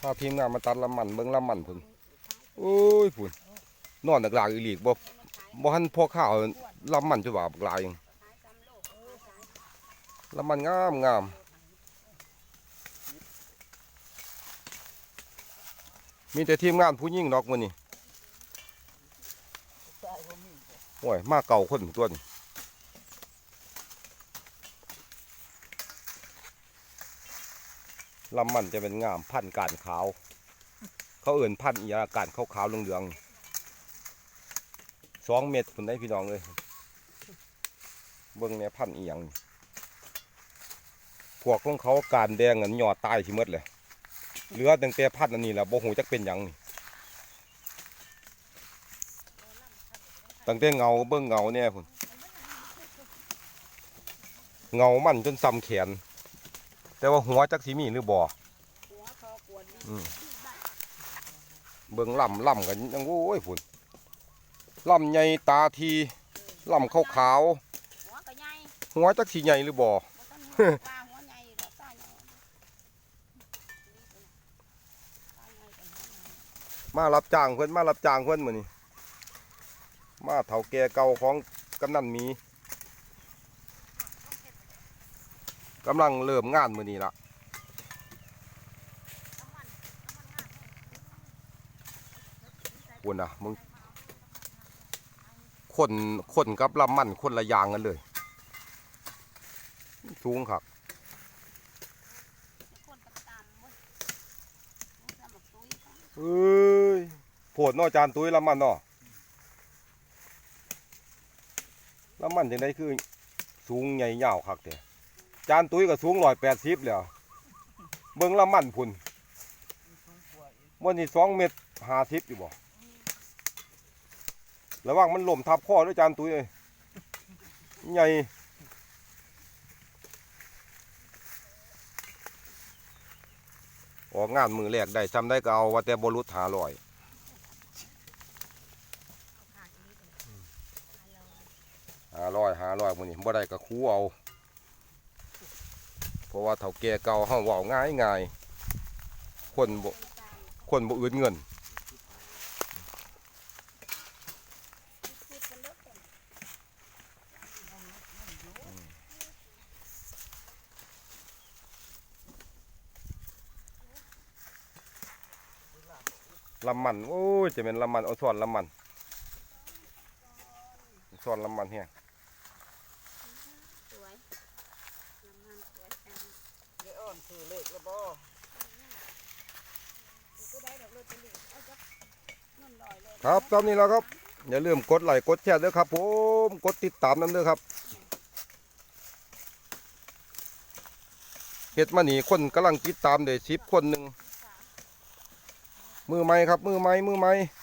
พาทีมงานมาตัดลำมันเบิ่งลำมันพุ่นโอ้ยพุ่นนอนหลักๆอีหลีกบ่บ่ทันพอข้าวลำมันจะว่าบกหลายลำมันงามงามมีแต่ทีมงานผู้หญิงดอกมื้อนี้โอ้ยมาเก่าคนตัวนี้ ลำมันจะเป็นงามพันธุ์การขาว เขาเอื่นพันธุ์อียาการขาวขาวเหลืองๆสองเม็ดคุณได้พี่น้องเลยเบิ่งเนี่ยพันธุ์อีหยังพวกของเขาการแดงอันหยอดตายสิมดเลยเหลือตั้งแต่พันธุ์อันนี้แหละโบหูจักเป็นหยังตั้งแต่เงาเบิ่งเงาเนี่ยพุ่นเงามันจนซ้ำแขน แต่ว่าหัวจักสีมีหรือบ่หัวคอปวดนี่อืมเบิ่งล่ำล่ำกันยังโอ้ยฝุ่นล่ำใหญ่ตาทีล่ำขาวขาวหัวก็ใหญ่ๆหัวจักสีใหญ่หรือบ่บ่ต้องหัวปลาหัวใหญ่ดอกตาใหญ่ตาใหญ่กับหัวใหญ่มารับจ้างเพิ่นมารับจ้างเพิ่นมื้อนี้มาเฒ่าแก่เก่าของกำนันหมี กำลังเริ่มงานมือนี้ล่ะคุณน่ะมึงคนคนกับลำมันคนละย่างกันเลย สูงครับเว้ยหัวสมักตุ้ยค่ะเอ้ยโผดนอจานตุ้ยละมันเนาะละมันจังไดคือสูงใหญ่ยาวคักแต่ จานตุ้ยก็สูงร้อยแปดสิบแล้วเบิ่งละมันพุ่นมันนี่สองเมตรห้าสิบอยู่บ่ระวังมันหล่มทับข้อด้วยจานตุ้ยเอ้ยใหญ่ออกงานมือแรกได้จำได้ก็เอาว่าแต่บรุษหาลอยหาร้อยหาร้อยมื้อนี้บ่ได้ก็คูเอา เพราะว่าเฒ่าแก่เก่าเฮาเว้าง่ายง่ายคนบ่คนบ่อื่นเงินลำมัน โอ้ยจะเป็นลำมันเอาส่วนลำมันส่วนลำมันเฮีย สวยน้ำมันสวยจัง เดี๋ยว อ่อนคือเลขแล้วบ่กูได้ดอกโรตารี่เอาจักนั่นลอยเลยครับตอนนี้แล้วครับ อย่าลืมกดไลค์กดแชร์ด้วยครับผมกดติดตามนำด้วยครับเฮ็ดมานี่คนกำลังติดตามได้10คนหนึงมือใหม่ครับ มือใหม่มือใหม่ม